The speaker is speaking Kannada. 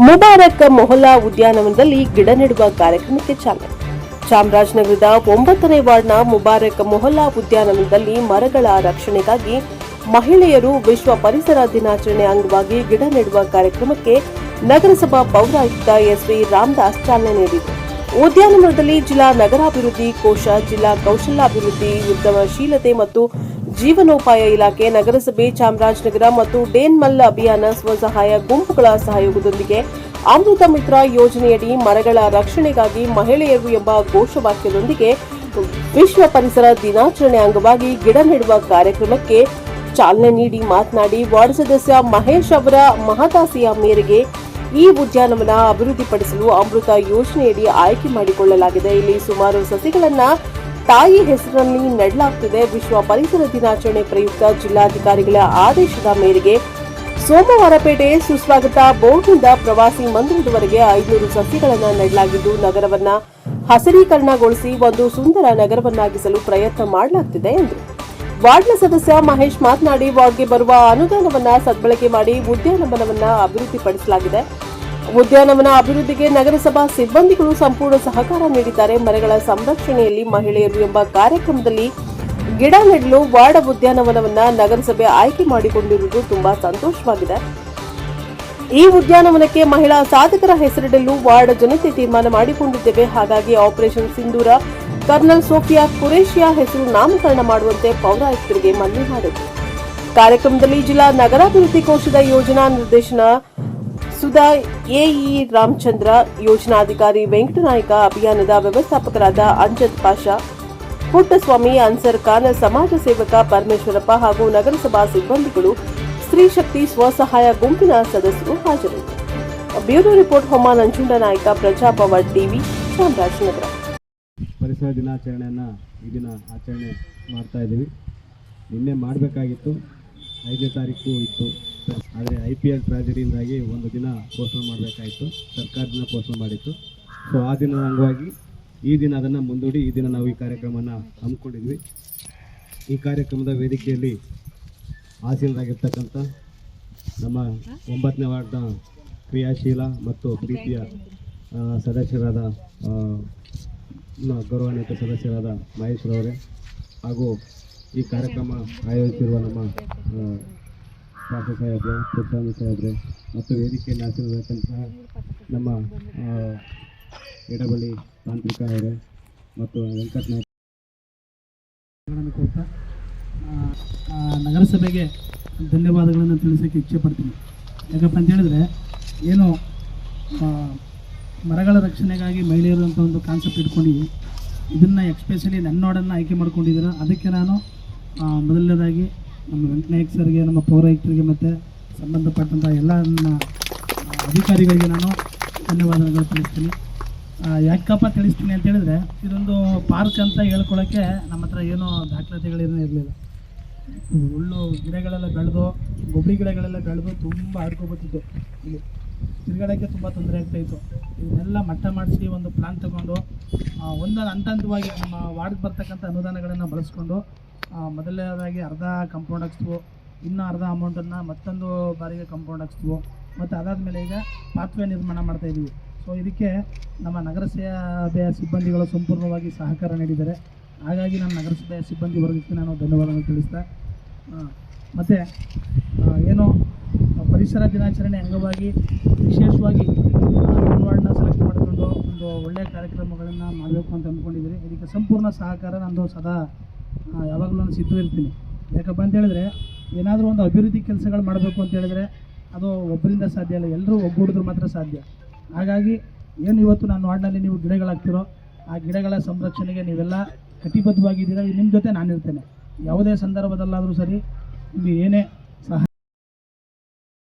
ಮುಬಾರಕ್ ಮೊಹಲ್ಲಾ ಉದ್ಯಾನವನದಲ್ಲಿ ಗಿಡ ನೆಡುವ ಕಾರ್ಯಕ್ರಮಕ್ಕೆ ಚಾಲನೆ. ಚಾಮರಾಜನಗರದ ಒಂಬತ್ತನೇ ವಾರ್ಡ್ನ ಮುಬಾರಕ್ ಮೊಹಲ್ಲಾ ಉದ್ಯಾನವನದಲ್ಲಿ ಮರಗಳ ರಕ್ಷಣೆಗಾಗಿ ಮಹಿಳೆಯರು ವಿಶ್ವ ಪರಿಸರ ದಿನಾಚರಣೆ ಅಂಗವಾಗಿ ಗಿಡ ನೆಡುವ ಕಾರ್ಯಕ್ರಮಕ್ಕೆ ನಗರಸಭಾ ಪೌರಾಯುಕ್ತ ಎಸ್ವಿ ರಾಮದಾಸ್ ಚಾಲನೆ ನೀಡಿದರು. ಉದ್ಯಾನವನದಲ್ಲಿ ಜಿಲ್ಲಾ ನಗರಾಭಿವೃದ್ಧಿ ಕೋಶ, ಜಿಲ್ಲಾ ಕೌಶಲ್ಯಾಭಿವೃದ್ಧಿ, ಉದ್ಯಮಶೀಲತೆ ಮತ್ತು ಜೀವನೋಪಾಯ ಇಲಾಖೆ, ನಗರಸಭೆ, ಚಾಮರಾಜನಗರ ಮತ್ತು ಡೇನ್ಮಲ್ ಅಭಿಯಾನ ಸ್ವಸಹಾಯ ಗುಂಪುಗಳ ಸಹಯೋಗದೊಂದಿಗೆ ಅಮೃತ ಮಿತ್ರ ಯೋಜನೆಯಡಿ ಮರಗಳ ರಕ್ಷಣೆಗಾಗಿ ಮಹಿಳೆಯರು ಎಂಬ ಘೋಷವಾಕ್ಯದೊಂದಿಗೆ ವಿಶ್ವ ಪರಿಸರ ದಿನಾಚರಣೆ ಅಂಗವಾಗಿ ಗಿಡ ನೆಡುವ ಕಾರ್ಯಕ್ರಮಕ್ಕೆ ಚಾಲನೆ ನೀಡಿ ಮಾತನಾಡಿ, ವಾರ್ಡ್ ಸದಸ್ಯ ಮಹೇಶ್ ಅವರ ಮಹದಾಸಿಯ ಮೇರೆಗೆ ಈ ಉದ್ಯಾನವನ ಅಭಿವೃದ್ಧಿಪಡಿಸಲು ಅಮೃತ ಯೋಜನೆಯಡಿ ಆಯ್ಕೆ ಮಾಡಿಕೊಳ್ಳಲಾಗಿದೆ. ಇಲ್ಲಿ ಸುಮಾರು ಸಸಿಗಳನ್ನ ತಾಯಿ ಹೆಸರಲ್ಲಿ ನೆಡಲಾಗ್ತಿದೆ. ವಿಶ್ವ ಪರಿಸರ ದಿನಾಚರಣೆ ಪ್ರಯುಕ್ತ ಜಿಲ್ಲಾಧಿಕಾರಿಗಳ ಆದೇಶದ ಮೇರೆಗೆ ಸೋಮವಾರಪೇಟೆ ಸುಸ್ವಾಗತ ಬೋರ್ಡ್ನಿಂದ ಪ್ರವಾಸಿ ಮಂದಿರದವರೆಗೆ ಐನೂರು ಸಸಿಗಳನ್ನು ನೆಡಲಾಗಿದ್ದು, ನಗರವನ್ನ ಹಸಿರೀಕರಣಗೊಳಿಸಿ ಒಂದು ಸುಂದರ ನಗರವನ್ನಾಗಿಸಲು ಪ್ರಯತ್ನ ಮಾಡಲಾಗುತ್ತಿದೆ ಎಂದರು ವಾರ್ಡ್ನ ಸದಸ್ಯ ಮಹೇಶ್ ಮಾತನಾಡಿ, ವಾರ್ಡ್ಗೆ ಬರುವ ಅನುದಾನವನ್ನ ಸದ್ಬಳಕೆ ಮಾಡಿ ಉದ್ಯಾನವನವನ್ನ ಅಭಿವೃದ್ಧಿಪಡಿಸಲಾಗಿದೆ. ಉದ್ಯಾನವನ ಅಭಿವೃದ್ಧಿಗೆ ನಗರಸಭಾ ಸಿಬ್ಬಂದಿಗಳು ಸಂಪೂರ್ಣ ಸಹಕಾರ ನೀಡಿದ್ದಾರೆ. ಮರಗಳ ಸಂರಕ್ಷಣೆಯಲ್ಲಿ ಮಹಿಳೆಯರು ಎಂಬ ಕಾರ್ಯಕ್ರಮದಲ್ಲಿ ಗಿಡ ನೆಡಲು ವಾರ್ಡ್ ಉದ್ಯಾನವನವನ್ನ ನಗರಸಭೆ ಆಯ್ಕೆ ಮಾಡಿಕೊಂಡಿರುವುದು ತುಂಬಾ ಸಂತೋಷವಾಗಿದೆ. ಈ ಉದ್ಯಾನವನಕ್ಕೆ ಮಹಿಳಾ ಸಾಧಕರ ಹೆಸರಿಡಲು ವಾರ್ಡ್ ಜನತೆ ತೀರ್ಮಾನ ಮಾಡಿಕೊಂಡಿದ್ದೇವೆ. ಹಾಗಾಗಿ ಆಪರೇಷನ್ ಸಿಂಧೂರ ಕರ್ನಲ್ ಸೋಫಿಯಾ ಕುರೇಷಿಯಾ ಹೆಸರು ನಾಮಕರಣ ಮಾಡುವಂತೆ ಪೌರಾಯುಕ್ತರಿಗೆ ಮನವಿ ಮಾಡಿದರು ಕಾರ್ಯಕ್ರಮದಲ್ಲಿ ಜಿಲ್ಲಾ ನಗರಾಭಿವೃದ್ಧಿ ಕೋಶದ ಯೋಜನಾ ನಿರ್ದೇಶನ ಸುಧಾ ಎಇ ರಾಮಚಂದ್ರ, ಯೋಜನಾಧಿಕಾರಿ ವೆಂಕಟನಾಯ್ಕ, ಅಭಿಯಾನದ ವ್ಯವಸ್ಥಾಪಕರಾದ ಅಂಜತ್ ಪಾಷಾ, ಪುಟ್ಟಸ್ವಾಮಿ, ಅನ್ಸರ್ ಖಾನ್, ಸಮಾಜ ಸೇವಕ ಪರಮೇಶ್ವರಪ್ಪ ಹಾಗೂ ನಗರಸಭಾ ಸಿಬ್ಬಂದಿಗಳು, ಸ್ತ್ರೀ ಶಕ್ತಿ ಸ್ವಸಹಾಯ ಗುಂಪಿನ ಸದಸ್ಯರು ಹಾಜರಿದ್ದರು. ಬ್ಯೂರೋ ರಿಪೋರ್ಟ್ ಹೊಮ್ಮ ನಂಜುಂಡ ನಾಯಕ, ಪ್ರಜಾಪವರ್ ಟಿವಿ, ಚಾಮರಾಜನಗರ. ಪರಿಸರ ದಿನಾಚರಣೆಯನ್ನು ಈ ದಿನ ಆಚರಣೆ ಮಾಡ್ತಾ ಇದ್ದೀವಿ. ನಿನ್ನೆ ಮಾಡಬೇಕಾಗಿತ್ತು, ಐದನೇ ತಾರೀಕು ಇತ್ತು. ಆದರೆ ಐ ಪಿ ಎಲ್ ಟ್ರಾಜಡಿಯಿಂದಾಗಿ ಒಂದು ದಿನ ಪೋಸ್ಟ್ಪೋನ್ ಮಾಡಬೇಕಾಯಿತು. ಸರ್ಕಾರದಿಂದ ಪೋಸ್ಟ್ಪೋನ್ ಮಾಡಿತ್ತು. ಸೊ ಆ ದಿನದ ಅಂಗವಾಗಿ ಈ ದಿನ ಅದನ್ನು ಮುಂದೂಡಿ ಈ ದಿನ ನಾವು ಈ ಕಾರ್ಯಕ್ರಮನ ಹಮ್ಮಿಕೊಂಡಿದ್ವಿ. ಈ ಕಾರ್ಯಕ್ರಮದ ವೇದಿಕೆಯಲ್ಲಿ ಆಸೀನರಾಗಿರ್ತಕ್ಕಂಥ ನಮ್ಮ ಒಂಬತ್ತನೇ ವಾರ್ಡ್ನ ಕ್ರಿಯಾಶೀಲ ಮತ್ತು ಪ್ರೀತಿಯ ಸದಸ್ಯರಾದ ಗೌರವಾನ್ವಿತ ಸದಸ್ಯರಾದ ಮಹೇಶ್ವರವರೇ ಹಾಗೂ ಈ ಕಾರ್ಯಕ್ರಮ ಆಯೋಜಿಸಿರುವ ನಮ್ಮ ಶಾಸಕ ಸಾಹೇಬ್ರೆ ಪುಟ್ಟಸ್ವಾಮಿ ಸಾಹೇಬ್ರೆ ಮತ್ತು ವೇದಿಕೆಯಲ್ಲಿ ಹಾಕಿರತಕ್ಕಂತಹ ನಮ್ಮ ಎಡಬಳ್ಳಿ ತಾಂತ್ರಿಕ ಅವರೇ ಮತ್ತು ವೆಂಕಟ್ ನಾಯ್ಕ. ಗಳನ್ನು ಕೊಡ್ತಾ ಆ, ಆ, ನಗರಸಭೆಗೆ ಧನ್ಯವಾದಗಳನ್ನು ತಿಳಿಸೋಕ್ಕೆ ಇಚ್ಛೆ ಪಡ್ತೀನಿ ಯಾಕಪ್ಪ ಅಂತ ಹೇಳಿದ್ರೆ ಏನು ಮರಗಳ ರಕ್ಷಣೆಗಾಗಿ ಮಹಿಳೆಯರು ಅಂತ ಒಂದು ಕಾನ್ಸೆಪ್ಟ್ ಇಟ್ಕೊಂಡಿದ್ವಿ ಇದನ್ನು ಎಕ್ಸ್ಪೆಷಲಿ ನನ್ನೋಡನ್ನು ಆಯ್ಕೆ ಮಾಡ್ಕೊಂಡಿದ್ದೀರ. ಅದಕ್ಕೆ ನಾನು ಮೊದಲನೇದಾಗಿ ನಮ್ಮ ವೆಂಕಟನಾಯಕ್ ಸರ್ಗೆ, ನಮ್ಮ ಪೌರಾಯುಕ್ತರಿಗೆ ಮತ್ತು ಸಂಬಂಧಪಟ್ಟಂಥ ಎಲ್ಲ ನನ್ನ ಅಧಿಕಾರಿಗಳಿಗೆ ನಾನು ಧನ್ಯವಾದಗಳು ತಿಳಿಸ್ತೀನಿ. ಯಾಕಪ್ಪ ತಿಳಿಸ್ತೀನಿ ಅಂತ ಹೇಳಿದ್ರೆ, ಇದೊಂದು ಪಾರ್ಕ್ ಅಂತ ಹೇಳ್ಕೊಳ್ಳೋಕ್ಕೆ ನಮ್ಮ ಹತ್ರ ಏನೂ ದಾಖಲಾತಿಗಳೇನೂ ಇರಲಿಲ್ಲ. ಹುಳ್ಳು ಗಿಡಗಳೆಲ್ಲ ಬೆಳೆದು, ಗೊಬ್ಬರಿ ಗಿಡಗಳೆಲ್ಲ ಬೆಳೆದು ತುಂಬ ಆಡ್ಕೊಬತ್ತಿತ್ತು ಇಲ್ಲಿ ತಿರುಗಾಡೋಕ್ಕೆ ತುಂಬ ತೊಂದರೆ ಆಗ್ತಾಯಿತ್ತು ಇದನ್ನೆಲ್ಲ ಮಟ್ಟ ಮಾಡಿಸಿ ಒಂದು ಪ್ಲಾನ್ ತಗೊಂಡು ಒಂದೊಂದು ಹಂತ ಹಂತವಾಗಿ ನಮ್ಮ ವಾರ್ಡ್ಗೆ ಬರ್ತಕ್ಕಂಥ ಅನುದಾನಗಳನ್ನು ಬಳಸ್ಕೊಂಡು ಮೊದಲನೇದಾಗಿ ಅರ್ಧ ಕಂಪೌಂಡ್ ಹಾಕ್ಸ್ತೀವೋ, ಇನ್ನೂ ಅರ್ಧ ಅಮೌಂಟನ್ನು ಮತ್ತೊಂದು ಬಾರಿಗೆ ಕಂಪೌಂಡ್ ಹಾಕ್ಸ್ತೀವೋ, ಮತ್ತು ಅದಾದಮೇಲೆ ಈಗ ಪಾತ್ವೆ ನಿರ್ಮಾಣ ಮಾಡ್ತಾಯಿದ್ದೀವಿ ಸೊ ಇದಕ್ಕೆ ನಮ್ಮ ನಗರಸಭೆಯ ಸಿಬ್ಬಂದಿಗಳು ಸಂಪೂರ್ಣವಾಗಿ ಸಹಕಾರ ನೀಡಿದ್ದಾರೆ. ಹಾಗಾಗಿ ನಮ್ಮ ನಗರಸಭೆಯ ಸಿಬ್ಬಂದಿ ವರ್ಗಕ್ಕೆ ನಾನು ಧನ್ಯವಾದಗಳು ತಿಳಿಸ್ತಾ ಮತ್ತು ಏನು ಪರಿಸರ ದಿನಾಚರಣೆ ಅಂಗವಾಗಿ ವಿಶೇಷವಾಗಿ ವಾರ್ಡ್ನ ಸೆಲೆಕ್ಟ್ ಮಾಡಿಕೊಂಡು ಒಂದು ಒಳ್ಳೆಯ ಕಾರ್ಯಕ್ರಮಗಳನ್ನು ಮಾಡಬೇಕು ಅಂತ ಅಂದ್ಕೊಂಡಿದ್ದೀರಿ. ಇದಕ್ಕೆ ಸಂಪೂರ್ಣ ಸಹಕಾರ ನಂದು ಸದಾ ಯಾವಾಗಲೂ ನಾನು ಸಿದ್ಧ ಇರ್ತೀನಿ ಯಾಕಪ್ಪ ಅಂತ ಹೇಳಿದ್ರೆ, ಏನಾದರೂ ಒಂದು ಅಭಿವೃದ್ಧಿ ಕೆಲಸಗಳು ಮಾಡಬೇಕು ಅಂತ ಹೇಳಿದ್ರೆ, ಅದು ಒಬ್ಬರಿಂದ ಸಾಧ್ಯ ಇಲ್ಲ. ಎಲ್ಲರೂ ಒಗ್ಗೂಡಿದ್ರೆ ಮಾತ್ರ ಸಾಧ್ಯ. ಹಾಗಾಗಿ, ಏನು ಇವತ್ತು ನಾನು ವಾರ್ಡ್ನಲ್ಲಿ ನೀವು ಗಿಡಗಳಾಗ್ತಿರೋ ಆ ಗಿಡಗಳ ಸಂರಕ್ಷಣೆಗೆ ನೀವೆಲ್ಲ ಕಟಿಬದ್ಧವಾಗಿದ್ದೀರಾ ನಿಮ್ಮ ಜೊತೆ ನಾನು ಇರ್ತೇನೆ ಯಾವುದೇ ಸಂದರ್ಭದಲ್ಲಾದರೂ ಸರಿ ನೀವು ಏನೇ